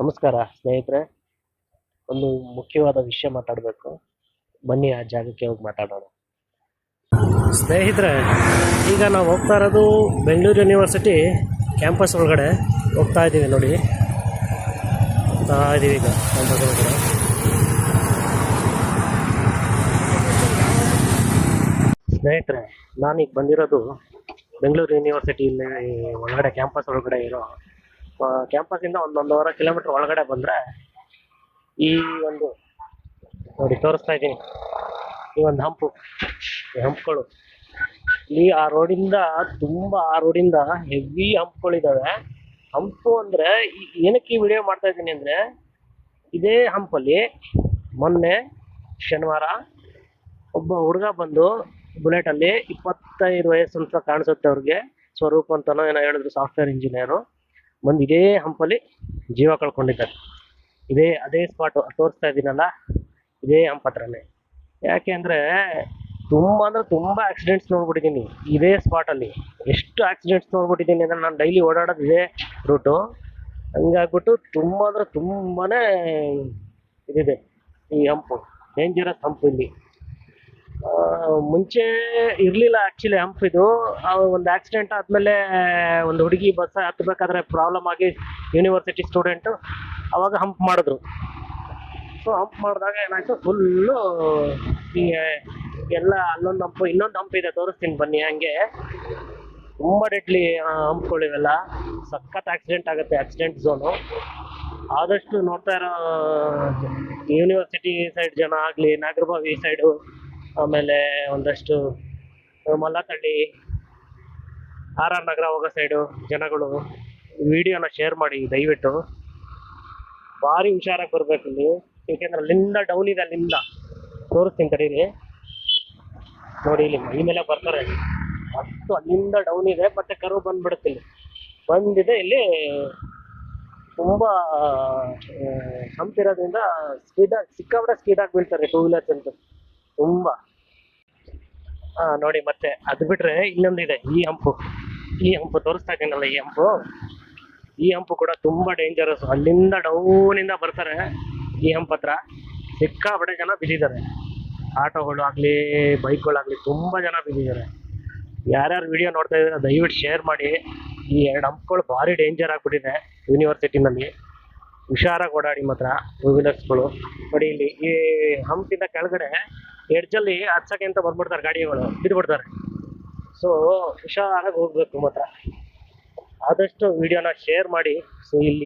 ನಮಸ್ಕಾರ, ಸ್ನೇಹಿತರೆ. ಒಂದು ಮುಖ್ಯವಾದ ವಿಷಯ ಮಾತಾಡಬೇಕು. ಬನ್ನಿ ಆ ಜಾಗಕ್ಕೆ ಹೋಗಿ ಮಾತಾಡೋಣ. ಸ್ನೇಹಿತರೆ, ಈಗ ನಾವು ಹೋಗ್ತಾ ಇರೋದು ಬೆಂಗಳೂರು ಯೂನಿವರ್ಸಿಟಿ ಕ್ಯಾಂಪಸ್ ಒಳಗಡೆ ಹೋಗ್ತಾ ಇದ್ದೀವಿ ನೋಡಿ. ಹೋಗ್ತಾ ಇದ್ದೀವಿ ಈಗ ಕ್ಯಾಂಪಸ್ ಒಳಗಡೆ. ಸ್ನೇಹಿತರೆ, ನಾನೀಗ ಬಂದಿರೋದು ಬೆಂಗಳೂರು ಯೂನಿವರ್ಸಿಟಿ ಇಲ್ಲಿ ಒಳಗಡೆ, ಕ್ಯಾಂಪಸ್ ಒಳಗಡೆ ಇರೋ ಕ್ಯಾಂಪಸ್ಸಿಂದ ಒಂದು ಒಂದೂವರೆ ಕಿಲೋಮೀಟರ್ ಒಳಗಡೆ ಬಂದ್ರೆ ಈ ಒಂದು ನೋಡಿ ತೋರಿಸ್ತಾ ಇದ್ದೀನಿ. ಈ ಒಂದು ಹಂಪು, ಈ ಹಂಪ್ಗಳು. ಇಲ್ಲಿ ಆ ರೋಡಿಂದ ತುಂಬಾ ಆ ರೋಡಿಂದ ಹೆವಿ ಹಂಪ್ಗಳಿದಾವೆ. ಹಂಪು ಅಂದ್ರೆ ಏನಕ್ಕೆ ಈ ವಿಡಿಯೋ ಮಾಡ್ತಾ ಇದ್ದೀನಿ ಅಂದ್ರೆ ಇದೇ ಹಂಪಲ್ಲಿ ಮೊನ್ನೆ ಶನಿವಾರ ಒಬ್ಬ ಹುಡುಗ ಬಂದು ಬುಲೆಟಲ್ಲಿ ಇಪ್ಪತ್ತೈದು ವಯಸ್ಸು ಅಂತ ಕಾಣಿಸುತ್ತೆ ಅವ್ರಿಗೆ. ಸ್ವರೂಪ್ ಅಂತನೋ ಏನೋ ಹೇಳಿದ್ರು, ಸಾಫ್ಟ್ವೇರ್ ಇಂಜಿನಿಯರು. ಬಂದು ಇದೇ ಹಂಪಲ್ಲಿ ಜೀವ ಕಳ್ಕೊಂಡಿದ್ದಾರೆ. ಇದೇ, ಅದೇ ಸ್ಪಾಟು ತೋರಿಸ್ತಾ ಇದ್ದೀನಲ್ಲ ಇದೇ ಹಂಪ್ ಹತ್ರನೇ. ಯಾಕೆ ಅಂದರೆ ತುಂಬ ಅಂದರೆ ತುಂಬ ಆಕ್ಸಿಡೆಂಟ್ಸ್ ನೋಡ್ಬಿಟ್ಟಿದ್ದೀನಿ ಇದೇ ಸ್ಪಾಟಲ್ಲಿ ಎಷ್ಟು ಆಕ್ಸಿಡೆಂಟ್ಸ್ ನೋಡ್ಬಿಟ್ಟಿದ್ದೀನಿ ಅಂದರೆ ನಾನು ಡೈಲಿ ಓಡಾಡೋದು ಇದೇ ರೂಟು ಹಂಗಾಗ್ಬಿಟ್ಟು ತುಂಬ ಅಂದರೆ ತುಂಬಾ ಇದಿದೆ ಈ ಹಂಪು. ಡೇಂಜರಸ್ ಹಂಪು ಇಲ್ಲಿ. ಮುಂಚೆ ಇರಲಿಲ್ಲ ಆ್ಯಕ್ಚುಲಿ ಹಂಪ್ ಇದು. ಒಂದು ಆಕ್ಸಿಡೆಂಟ್ ಆದಮೇಲೆ ಒಂದು ಹುಡುಗಿ ಬಸ್ ಹತ್ತಬೇಕಾದ್ರೆ ಪ್ರಾಬ್ಲಮ್ ಆಗಿ ಯೂನಿವರ್ಸಿಟಿ ಸ್ಟೂಡೆಂಟು ಅವಾಗ ಹಂಪ್ ಮಾಡಿದ್ರು. ಸೊ ಹಂಪ್ ಮಾಡಿದಾಗ ಏನಾಯಿತು? ಫುಲ್ಲು ಈ, ಎಲ್ಲ ಅಲ್ಲೊಂದು ಹಂಪು ಇನ್ನೊಂದು ಹಂಪ್ ಇದೆ, ತೋರಿಸ್ತೀನಿ ಬನ್ನಿ ಹಂಗೆ. ತುಂಬ ಡೆಡ್ಲಿ ಹಂಪ್ಗಳಿವೆಲ್ಲ ಸಖತ್ ಆಕ್ಸಿಡೆಂಟ್ ಆಗುತ್ತೆ ಆಕ್ಸಿಡೆಂಟ್ ಝೋನು ಆದಷ್ಟು ನೋಡ್ತಾ ಇರೋ ಯೂನಿವರ್ಸಿಟಿ ಸೈಡ್ ಜನ ಆಗಲಿ ನಾಗರಬಾವಿ ಸೈಡು ಆಮೇಲೆ ಒಂದಷ್ಟು ಮಲ್ಲತಳ್ಳಿ, ಆರ್ ಆರ್ ನಗರ ಹೋಗೋ ಸೈಡು ಜನಗಳು ವಿಡಿಯೋನ ಶೇರ್ ಮಾಡಿ ದಯವಿಟ್ಟು. ಭಾರಿ ಹುಷಾರಾಗಿ ಬರಬೇಕು ಇಲ್ಲಿ. ಏಕೆಂದ್ರೆ ಅಲ್ಲಿಂದ ಡೌನ್ ಇದೆ, ಅಲ್ಲಿಂದ ತೋರಿಸ್ತೀನಿ ತಡೀರಿ. ನೋಡಿ ಇಲ್ಲಿ ಮೈ ಮೇಲೆ ಬರ್ತಾರೆ ಅಷ್ಟು ಅಲ್ಲಿಂದ ಡೌನ್ ಇದೆ, ಮತ್ತೆ ಕರು ಬಂದ್ಬಿಡುತ್ತೆ ಇಲ್ಲಿ. ಬಂದಿದೆ, ಇಲ್ಲಿ ತುಂಬ ಸಂಪಿರೋದ್ರಿಂದ ಸ್ಪೀಡಾಗಿ ಸಿಕ್ಕಾಪಟ್ಟೆ ಸ್ಪೀಡಾಗಿ ಬೀಳ್ತಾರೆ ಟೂ ವೀಲರ್ಸ್ ಅಂತ. ತುಂಬ. ಹಾಂ ನೋಡಿ ಮತ್ತೆ ಅದು ಬಿಟ್ಟರೆ ಇನ್ನೊಂದಿದೆ ಈ ಹಂಪು. ಈ ಹಂಪು ತೋರಿಸ್ತಾ ಇದ್ದೀನಲ್ಲ ಈ ಹಂಪು. ಈ ಹಂಪು ಕೂಡ ತುಂಬಾ ಡೇಂಜರಸ್ ಅಲ್ಲಿಂದ ಡೌನಿಂದ ಬರ್ತಾರೆ ಈ ಹಂಪ್ ಹತ್ರ. ಸಿಕ್ಕಾಪಟ್ಟೆ ಜನ ಬಿದ್ದಿದ್ದಾರೆ. ಆಟೋಗಳು ಆಗಲಿ, ಬೈಕ್ಗಳಾಗಲಿ ತುಂಬ ಜನ ಬಿದ್ದಿದ್ದಾರೆ. ಯಾರ್ಯಾರು ವಿಡಿಯೋ ನೋಡ್ತಾ ಇದ್ರೆ ದಯವಿಟ್ಟು ಶೇರ್ ಮಾಡಿ. ಈ ಎರಡು ಹಂಪ್ಗಳು ಭಾರಿ ಡೇಂಜರ್ ಆಗಿಬಿಟ್ಟಿದೆ ಯೂನಿವರ್ಸಿಟಿನಲ್ಲಿ ಹುಷಾರಾಗಿ ಓಡಾಡಿ ಮಾತ್ರ ಟೂ ವೀಲರ್ಸ್ಗಳು ನೋಡಿ ಇಲ್ಲಿ ಈ ಹಂಪಿಂದ ಕೆಳಗಡೆ ಎಡ್ಜಲ್ಲಿ ಹತ್ಸಕ್ಕೆ ಅಂತ ಬಂದ್ಬಿಡ್ತಾರೆ ಗಾಡಿಗಳು ಬಿದ್ದುಬಿಡ್ತಾರೆ ಸೊ ಹುಷಾರಾಗಿ ಹೋಗ್ಬೇಕು ಮಾತ್ರ. ಆದಷ್ಟು ವಿಡಿಯೋನ ಶೇರ್ ಮಾಡಿ. ಸೊ ಇಲ್ಲಿ